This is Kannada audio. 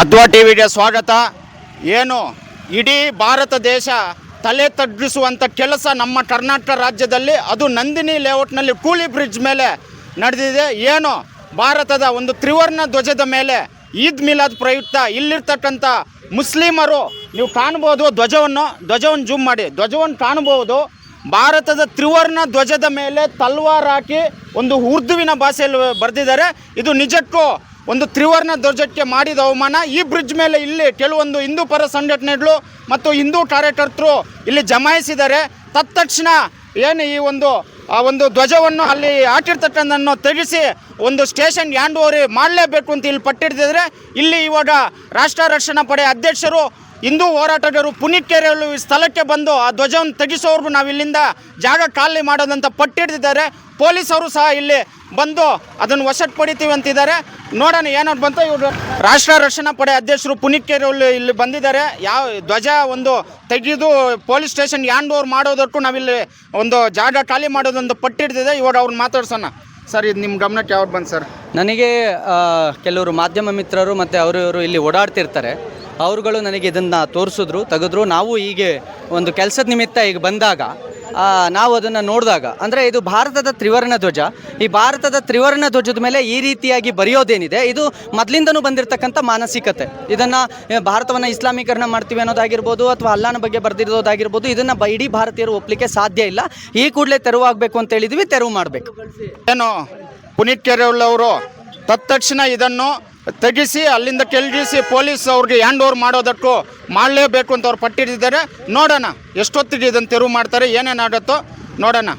ಅದ್ವಾ ಟಿವಿಗೆ ಸ್ವಾಗತ. ಏನು, ಇಡೀ ಭಾರತ ದೇಶ ತಲೆ ತಗ್ಗಿಸುವಂಥ ಕೆಲಸ ನಮ್ಮ ಕರ್ನಾಟಕ ರಾಜ್ಯದಲ್ಲಿ, ಅದು ನಂದಿನಿ ಲೇಔಟ್ನಲ್ಲಿ ಕೂಲಿ ಬ್ರಿಡ್ಜ್ ಮೇಲೆ ನಡೆದಿದೆ. ಏನು, ಭಾರತದ ಒಂದು ತ್ರಿವರ್ಣ ಧ್ವಜದ ಮೇಲೆ ಈದ್ ಮಿಲಾದ್ ಪ್ರಯುಕ್ತ ಇಲ್ಲಿರ್ತಕ್ಕಂಥ ಮುಸ್ಲಿಮರು, ನೀವು ಕಾಣ್ಬೋದು ಧ್ವಜವನ್ನು ಧ್ವಜವನ್ನು ಜೂಮ್ ಮಾಡಿ. ಧ್ವಜವನ್ನು ಕಾಣ್ಬೋದು ಭಾರತದ ತ್ರಿವರ್ಣ ಧ್ವಜದ ಮೇಲೆ ತಲ್ವಾರ್ ಹಾಕಿ ಒಂದು ಉರ್ದುವಿನ ಭಾಷೆಯಲ್ಲಿ ಬರೆದಿದ್ದಾರೆ. ಇದು ನಿಜಕ್ಕೂ ಒಂದು ತ್ರಿವರ್ಣ ಧ್ವಜಕ್ಕೆ ಮಾಡಿದ ಅವಮಾನ, ಈ ಬ್ರಿಡ್ಜ್ ಮೇಲೆ ಇಲ್ಲಿ ಕೆಲವೊಂದು ಹಿಂದೂ ಪರ ಸಂಘಟನೆಗಳು ಮತ್ತು ಹಿಂದೂ ಕಾರ್ಯಕರ್ತರು ಇಲ್ಲಿ ಜಮಾಯಿಸಿದ್ದಾರೆ. ತತ್ಕ್ಷಣ ಏನು ಈ ಒಂದು, ಆ ಒಂದು ಧ್ವಜವನ್ನು ಅಲ್ಲಿ ಹಾಕಿರ್ತಕ್ಕಂಥದ್ದನ್ನು ತೆಗೆಸಿ ಒಂದು ಸ್ಟೇಷನ್ ಹ್ಯಾಂಡ್ ಓವರಿ ಮಾಡಲೇಬೇಕು ಅಂತ ಇಲ್ಲಿ ಪಟ್ಟಿಡ್ತಿದ್ರೆ ಇಲ್ಲಿ ಇವಾಗ ರಾಷ್ಟ್ರ ರಕ್ಷಣಾ ಪಡೆ ಅಧ್ಯಕ್ಷರು ಹಿಂದೂ ಹೋರಾಟಗಾರರು ಪುನೀತ್ ಕೆರೆಯಲ್ಲೂ ಈ ಸ್ಥಳಕ್ಕೆ ಬಂದು ಆ ಧ್ವಜವನ್ನು ತೆಗೆಸೋರ್ಗು ನಾವು ಇಲ್ಲಿಂದ ಜಾಗ ಖಾಲಿ ಮಾಡೋದಂತ ಪಟ್ಟಿಡ್ದಿದ್ದಾರೆ ಪೊಲೀಸರು ಸಹ ಇಲ್ಲಿ ಬಂದು ಅದನ್ನು ವಶಕ್ಕೆ ಪಡಿತೀವಿ ಅಂತಿದ್ದಾರೆ. ನೋಡೋಣ ಏನಾದ್ರು ಬಂತು ಇವರು. ರಾಷ್ಟ್ರ ರಕ್ಷಣಾ ಪಡೆ ಅಧ್ಯಕ್ಷರು ಪುನೀತ್ ಕೆರೆಯಲ್ಲಿ ಇಲ್ಲಿ ಬಂದಿದ್ದಾರೆ. ಯಾವ ಧ್ವಜ ಒಂದು ತೆಗೆದು ಪೊಲೀಸ್ ಸ್ಟೇಷನ್ ಹ್ಯಾಂಡ್ ಓವರ್ ಮಾಡೋದಕ್ಕೂ ನಾವಿಲ್ಲಿ ಒಂದು ಜಾಗ ಖಾಲಿ ಮಾಡೋದೊಂದು ಪಟ್ಟಿಡ್ದಿದೆ ಇವಾಗ ಅವ್ರನ್ನ ಮಾತಾಡ್ಸೋಣ. ಸರ್, ಇದು ನಿಮ್ಮ ಗಮನಕ್ಕೆ ಯಾವ್ದು ಬಂತು ಸರ್? ನನಗೆ ಕೆಲವರು ಮಾಧ್ಯಮ ಮಿತ್ರರು ಮತ್ತು ಅವರು ಇವರು ಇಲ್ಲಿ ಓಡಾಡ್ತಿರ್ತಾರೆ. ಅವರುಗಳು ನನಗೆ ಇದನ್ನು ತೋರಿಸಿದ್ರು, ತೆಗೆದ್ರು. ನಾವು ಹೀಗೆ ಒಂದು ಕೆಲಸದ ನಿಮಿತ್ತ ಈಗ ಬಂದಾಗ ನಾವು ಅದನ್ನು ನೋಡಿದಾಗ, ಅಂದರೆ ಇದು ಭಾರತದ ತ್ರಿವರ್ಣ ಧ್ವಜ. ಈ ಭಾರತದ ತ್ರಿವರ್ಣ ಧ್ವಜದ ಮೇಲೆ ಈ ರೀತಿಯಾಗಿ ಬರೆಯೋದೇನಿದೆ, ಇದು ಮೊದಲಿಂದನೂ ಬಂದಿರತಕ್ಕಂಥ ಮಾನಸಿಕತೆ. ಇದನ್ನು ಭಾರತವನ್ನು ಇಸ್ಲಾಮೀಕರಣ ಮಾಡ್ತೀವಿ ಅನ್ನೋದಾಗಿರ್ಬೋದು ಅಥವಾ ಅಲ್ಲಾನ ಬಗ್ಗೆ ಬರೆದಿರೋದಾಗಿರ್ಬೋದು, ಇದನ್ನು ಬ ಇಡೀ ಭಾರತೀಯರು ಒಪ್ಪಲಿಕ್ಕೆ ಸಾಧ್ಯ ಇಲ್ಲ. ಈ ಕೂಡಲೇ ತೆರವಾಗಬೇಕು ಅಂತ ಹೇಳಿದ್ವಿ, ತೆರವು ಮಾಡಬೇಕು. ಏನು ಪುನೀತ್ ಕೆರೆಯವರು ತತ್ಕ್ಷಣ ಇದನ್ನು ತೆಗೆಸಿ, ಅಲ್ಲಿಂದ ಕೆಳಗಿಸಿ ಪೊಲೀಸ್ ಅವ್ರಿಗೆ ಹ್ಯಾಂಡ್ ಓವರ್ ಮಾಡೋದಕ್ಕೂ ಮಾಡಲೇಬೇಕು ಅಂತ ಅವ್ರು ಪಟ್ಟಿಡಿದ್ದಾರೆ ನೋಡೋಣ, ಎಷ್ಟೊತ್ತಿಗೆ ಇದನ್ನು ತೆರವು ಮಾಡ್ತಾರೆ, ಏನೇನಾಗುತ್ತೋ ನೋಡೋಣ.